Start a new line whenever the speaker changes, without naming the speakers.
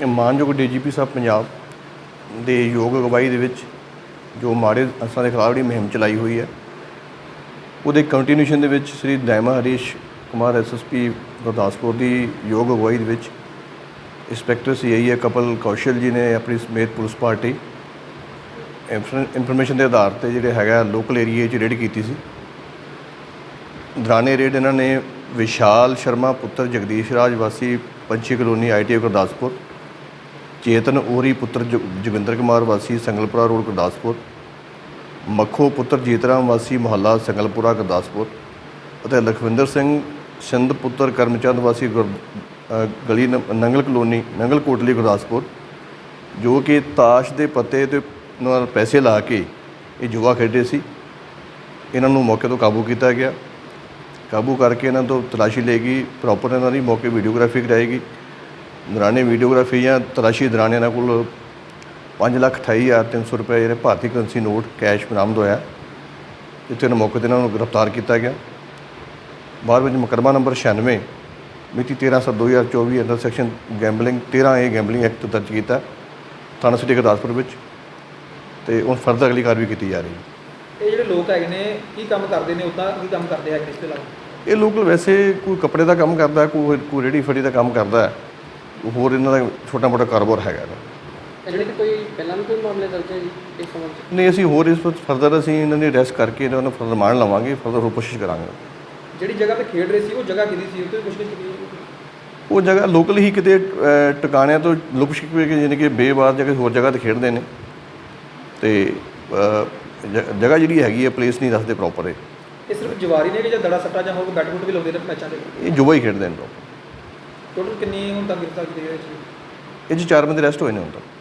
ਇਹ ਮਾਨਯੋਗ ਡੀਜੀਪੀ ਸਾਹਿਬ ਪੰਜਾਬ ਦੇ ਯੋਗ ਅਗਵਾਈ ਦੇ ਵਿੱਚ ਜੋ ਮਾੜੇ ਅਨਸਰਾਂ ਦੇ ਖਿਲਾਫ ਜਿਹੜੀ ਮੁਹਿੰਮ ਚਲਾਈ ਹੋਈ ਹੈ, ਉਹਦੇ ਕੰਟੀਨਿਊਸ਼ਨ ਦੇ ਵਿੱਚ ਸ੍ਰੀ ਦੈਮਾ ਹਰੀਸ਼ ਕੁਮਾਰ ਐਸਐਸਪੀ ਗੁਰਦਾਸਪੁਰ ਦੀ ਯੋਗ ਅਗਵਾਈ ਦੇ ਵਿੱਚ ਇੰਸਪੈਕਟਰ ਸੀਆਈਏ ਕਪਲ ਕੌਸ਼ਲ ਜੀ ਨੇ ਆਪਣੀ ਸਮੇਤ ਪੁਲਿਸ ਪਾਰਟੀ ਇਨਫੋਰਮੇਸ਼ਨ ਦੇ ਆਧਾਰ ਤੇ ਜਿਹੜੇ ਹੈਗਾ ਲੋਕਲ ਏਰੀਏ 'ਚ ਰੇਡ ਕੀਤੀ ਸੀ। ਦੌਰਾਨੇ ਰੇਡ ਇਹਨਾਂ ਨੇ ਵਿਸ਼ਾਲ ਸ਼ਰਮਾ ਪੁੱਤਰ ਜਗਦੀਸ਼ ਰਾਜ ਵਾਸੀ ਪੰਛੀ ਕਲੋਨੀ ਆਈਟੀ ਗੁਰਦਾਸਪੁਰ ਚੇਤਨ ਓਰੀ ਪੁੱਤਰ ਜ- ਜੋਗਿੰਦਰ ਕੁਮਾਰ ਵਾਸੀ ਸੰਗਲਪੁਰਾ ਰੋਡ, ਗੁਰਦਾਸਪੁਰ। ਮੱਖੋ ਪੁੱਤਰ ਜੀਤਰਾਮ ਵਾਸੀ ਮੁਹੱਲਾ ਸੰਗਲਪੁਰਾ, ਗੁਰਦਾਸਪੁਰ। ਅਤੇ ਲਖਵਿੰਦਰ ਸਿੰਘ ਸਿੰਧ ਪੁੱਤਰ ਕਰਮਚੰਦ ਵਾਸੀ ਗੁਰ- ਗਲੀ ਨੰ- ਨੰਗਲ ਕਲੋਨੀ, ਨੰਗਲ ਕੋਟਲੀ, ਗੁਰਦਾਸਪੁਰ। ਜੋ ਕਿ ਤਾਸ਼ ਦੇ ਪੱਤੇ ਤੇ ਨਾਲ ਪੈਸੇ ਲਾ ਕੇ ਇਹ ਜੁਆ ਖੇਡੇ ਸੀ। ਇਹਨਾਂ ਨੂੰ ਮੌਕੇ ਤੋਂ ਕਾਬੂ ਕੀਤਾ ਗਿਆ। ਕਾਬੂ ਕਰਕੇ ਇਹਨਾਂ ਤੋਂ ਤਲਾਸ਼ੀ ਲਈ ਗਈ ਪ੍ਰੋਪਰ ਇਹਨਾਂ ਦੀ ਮੌਕੇ ਵੀਡੀਓਗ੍ਰਾਫੀ ਕਰਾਏਗੀ। ਦੌਰਾਨੇ ਵੀਡੀਓਗ੍ਰਾਫੀ ਜਾਂ ਤਲਾਸ਼ੀ ਦੌਰਾਨ ਇਹਨਾਂ ਕੋਲ ਪੰਜ ਲੱਖ ਅਠਾਈ ਹਜ਼ਾਰ ਤਿੰਨ ਸੌ ਰੁਪਏ ਜਿਹੜੇ ਭਾਰਤੀ ਕਰੰਸੀ ਨੋਟ ਕੈਸ਼ ਬਰਾਮਦ ਹੋਇਆ। ਜਿੱਥੇ ਇਹਨਾਂ ਮੌਕੇ ਤੇ ਇਹਨਾਂ ਨੂੰ ਗ੍ਰਿਫਤਾਰ ਕੀਤਾ ਗਿਆ। ਬਾਅਦ ਵਿੱਚ ਮੁਕੱਦਮਾ ਨੰਬਰ 96 ਮਿਤੀ 13/7/2024 under section gambling 13 A gambling act ਦਰਜ ਕੀਤਾ ਥਾਣਾ ਸਿਟੀ ਗੁਰਦਾਸਪੁਰ ਵਿੱਚ ਤੇ ਹੁਣ ਫਰਦਰ ਅਗਲੀ ਕਾਰਵਾਈ ਕੀਤੀ ਜਾ ਰਹੀ ਹੈ।
ਇਹ ਜਿਹੜੇ ਲੋਕ ਹੈਗੇ ਨੇ ਕੀ ਕੰਮ ਕਰਦੇ ਨੇ? ਉਦਾਂ ਕੀ ਕੰਮ ਕਰਦੇ ਹੈਗੇ ਇਸ ਤੋਂ ਇਲਾਵਾ?
ਇਹ ਲੋਕਲ ਵੈਸੇ ਕੋਈ ਕੱਪੜੇ ਦਾ ਕੰਮ ਕਰਦਾ ਕੋਈ ਕੋਈ ਰੇੜੀ ਫੜੀ ਦਾ ਕੰਮ ਕਰਦਾ। ਹੈ ਹੋਰ ਇਹਨਾਂ ਦਾ ਛੋਟਾ ਮੋਟਾ ਕਾਰੋਬਾਰ ਹੈਗਾ ਇਹਦਾ।
ਜਿਹੜੇ ਕਿ ਕੋਈ ਪਹਿਲਾਂ ਵੀ ਕੋਈ ਮਾਮਲੇ ਦਰਜ ਹੈ ਜੀ ਇਸ ਸੰਬੰਧ 'ਚ?
ਨਹੀਂ ਅਸੀਂ ਹੋਰ ਇਸ ਵਿੱਚ ਫਰਦਰ ਅਸੀਂ ਇਹਨਾਂ ਦੀ ਅਰੈਸਟ ਕਰਕੇ ਇਹਨਾਂ ਨੂੰ ਫਰਦਰ ਮਾਰਨ ਲਵਾਂਗੇ ਫਰਦਰ ਹੋਰ ਕੋਸ਼ਿਸ਼ ਕਰਾਂਗੇ।
ਜਿਹੜੀ ਜਗ੍ਹਾ ਤੇ ਖੇਡ ਰਹੇ ਸੀ ਉਹ ਜਗ੍ਹਾ ਕਿਹਦੀ ਸੀ? ਉੱਤੇ ਵੀ ਪੁੱਛਗਿੱਛ ਕੀਤੀ?
ਉਹ ਜਗ੍ਹਾ ਲੋਕਲ ਹੀ ਕਿਤੇ ਅਹ, ਟਿਕਾਣਿਆਂ ਤੋਂ ਲੁਕ ਛਿਪ ਕੇ ਯਾਨੀ ਕਿ ਬੇਵਾਰ ਜਗ੍ਹਾ ਹੋਰ ਜਗ੍ਹਾ ਤੇ ਖੇਡਦੇ ਨੇ। ਤੇ ਅਹ, ਜ- ਜਗ੍ਹਾ ਜਿਹੜੀ ਹੈਗੀ ਹੈ ਪਲੇਸ ਨਹੀਂ ਦੱਸਦੇ ਪ੍ਰੋਪਰ ਇਹ।
ਇਹ ਸਿਰਫ ਜਵਾਰੀ ਨੇ ਕਿ ਜਾਂ ਦੜਾ ਸੱਟਾ ਜਾਂ ਹੋਰ ਬੈਟ ਬੁੱਟ ਵੀ ਲਾਉਂਦੇ ਨੇ ਮੈਚਾਂ ਦੇ?
ਇਹ ਜੁਆ ਹੀ ਖੇਡਦੇ ਨੇ ਲੋਕ
ਟੋਟਲ ਕਿੰਨੀ ਹੁਣ ਤੱਕ ਗ੍ਰਿਫਤਾਰ ਕੀਤੇ ਗਏ
ਇਹ ਜੀ ਚਾਰ ਬੰਦੇ ਅਰੈਸਟ ਹੋਏ ਨੇ ਹੁਣ ਤੱਕ